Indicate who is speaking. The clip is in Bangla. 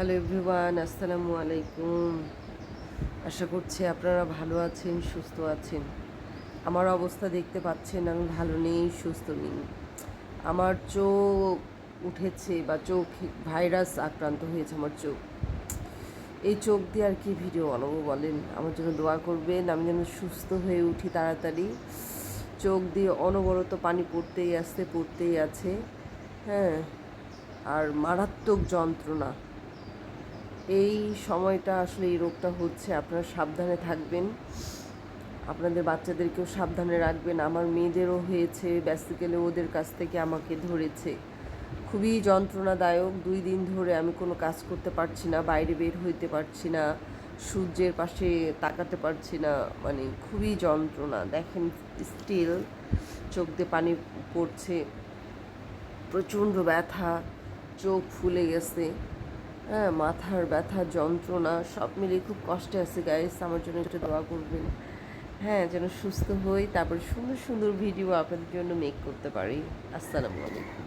Speaker 1: হ্যালো এভরিওয়ান, আসসালামু আলাইকুম। আশা করছি আপনারা ভালো আছেন, সুস্থ আছেন। আমার অবস্থা দেখতে পাচ্ছেন, আমি ভালো নেই, সুস্থ নেই। আমার চোখ উঠেছে বা চোখ ভাইরাস আক্রান্ত হয়েছে আমার চোখ। এই চোখ দিয়ে আর কি ভিডিও বানাবো বলেন? আমার জন্য দোয়া করবেন, আমি যেন সুস্থ হয়ে উঠি তাড়াতাড়ি। চোখ দিয়ে অনবরত পানি পড়তেই আসতে পড়তেই আছে। হ্যাঁ আর মারাত্মক যন্ত্রণা। এই সময়টা আসলে এই রোগটা হচ্ছে, আপনারা সাবধানে থাকবেন। আপনাদের বাচ্চাদেরকেও সাবধানে রাখবেন। আমার মেয়েদেরও হয়েছে বেসিক্যালি ওদের কাছ থেকে আমাকে ধরেছে। খুবই যন্ত্রণাদায়ক, দুই দিন ধরে আমি কোনো কাজ করতে পারছি না, বাইরে বের হইতে পারছি না, সূর্যের পাশে তাকাতে পারছি না মানে খুবই যন্ত্রণা। দেখেন স্টিল চোখ দিয়ে পানি পড়ছে, প্রচণ্ড ব্যথা, চোখ ফুলে গেছে। হ্যাঁ মাথার ব্যথা, যন্ত্রণা, সব মিলিয়ে খুব কষ্টে আছে গাইস আমার জন্য একটু দোয়া করবেন। হ্যাঁ যেন সুস্থ হই, তারপর সুন্দর সুন্দর ভিডিও আপনাদের জন্য মেক করতে পারি। আসসালামু আলাইকুম।